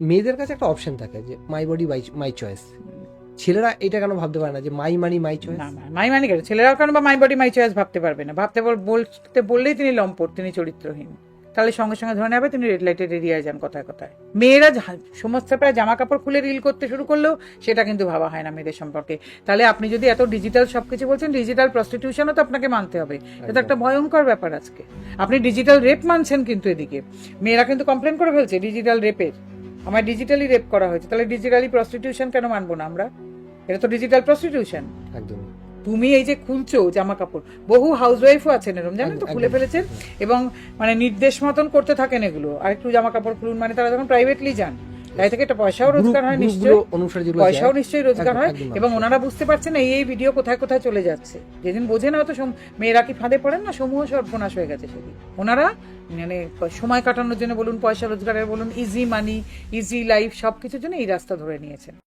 মেয়েদের কাছে একটা অপশন থাকে যে মাই বডি মাই চয়েস ছেলেরা এটা কেন ভাবতে পারে না যে মাই মানি মাই চয়েস মাই মানে কেন? ছেলেরাও কেন বা মাই বডি মাই চয়েস ভাবতে পারবে না? ভাবতে বল- বলতে বললেই তিনি লম্পট তিনি চরিত্রহীন। তাহলে সঙ্গে সঙ্গে ধরে নেবে তিনি রেড লাইটের এরিয়ায় যান কথায় কথায়। মেয়েরা সমস্ত প্রায় জামা কাপড় খুলে রিল করতে শুরু করলেও সেটা কিন্তু ভাবা হয় না মেয়েদের সম্পর্কে। তাহলে আপনি যদি এত ডিজিটাল সবকিছু বলছেন ডিজিটাল প্রস্টিটিউশনও তো আপনাকে মানতে হবে। এটা একটা ভয়ঙ্কর ব্যাপার আজকে। আপনি ডিজিটাল রেপ মানছেন কিন্তু এদিকে। মেয়েরা কিন্তু কমপ্লেন করে ফেলছে ডিজিটাল রেপের আমার ডিজিটালি রেপ করা হয়েছে। তাহলে ডিজিটালি প্রস্টিটিউশন কেন মানবো না আমরা? এটা তো ডিজিটাল প্রস্টিটিউশন একদম। তুমি এই যে খুলছো জামা কাপড় বহু হাউসওয়াইফও আছেন এরকম জানেন তো? খুলে। ফেলেছেন এবং মানে নির্দেশ মতন করতে থাকেন এগুলো। আর একটু জামা কাপড় খুলুন মানে তারা যখন প্রাইভেটলি যান। তাই থেকে একটা পয়সাও রোজগার হয় নিশ্চয়ই। পয়সাও নিশ্চয়ই রোজগার হয় এবং ওনারা বুঝতে পারছেন এই এই ভিডিও কোথায় কোথায় চলে যাচ্ছে। যেদিন বোঝে না তো মেয়েরা কি ফাঁদে পড়েন না? সমূহ সর্বনাশ হয়ে গেছে সেদিন। ওনারা মানে সময় কাটানোর জন্য বলুন পয়সা রোজগারের বলুন ইজি মানি ইজি লাইফ সব কিছুর জন্য এই রাস্তা ধরে নিয়েছেন।